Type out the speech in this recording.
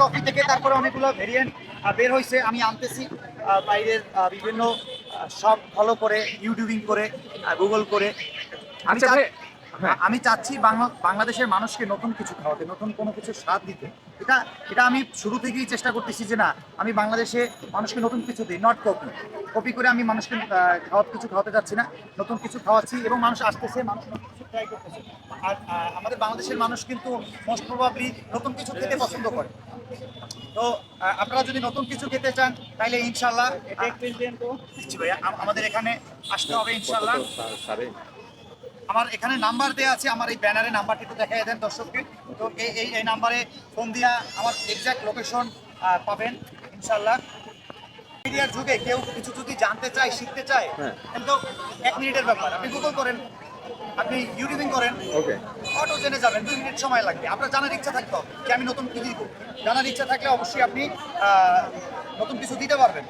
Coffee থেকে তারপরে অনেকগুলো ভেরিয়েন্ট বের হয়েছে আমি আনতেছি আহ, বাইরের বিভিন্ন সব ফলো করে ইউটিউবিং করে গুগল করে। আচ্ছা আমি চাচ্ছি বাংলাদেশের মানুষকে নতুন কিছু খাওয়াতে নতুন কোনো কিছু স্বাদ দিতে। এটা এটা আমি শুরু থেকেই চেষ্টা করতেছি যে না আমি বাংলাদেশে মানুষকে নতুন কিছু দিই নট কপি কপি করে আমি মানুষকে খাওয়া কিছু খাওয়াতে যাচ্ছি না নতুন কিছু খাওয়াচ্ছি এবং মানুষ আসতেছে মানুষ নতুন কিছু ট্রাই করতেছে। আর আমাদের বাংলাদেশের মানুষ কিন্তু মোস্ট প্রবাবলি নতুন কিছু খেতে পছন্দ করে। তো আপনারা যদি নতুন কিছু খেতে চান তাহলে ইনশাল্লাহ আমাদের এখানে আসতে হবে ইনশাল্লাহ আমার এখানে নাম্বার দেওয়া আছে আমার এই ব্যানারে নাম্বারটি একটু দেখাই দেন দর্শককে। তো এই এই এই নাম্বারে ফোন দিয়া আমার এক্সাক্ট লোকেশন পাবেন ইনশাল্লাহ মিডিয়ার যুগে কেউ কিছু যদি জানতে চায় শিখতে চায় হ্যাঁ। কিন্তু এক মিনিটের ব্যাপার। আপনি গুগল করেন আপনি ইউটিউবিং করেন ওকে। অটো জেনে যাবেন দুই মিনিট সময় লাগবে। আপনার জানার ইচ্ছা থাকতে হবে যে আমি নতুন কি দিব। জানার ইচ্ছা থাকলে অবশ্যই আপনি নতুন কিছু দিতে পারবেন।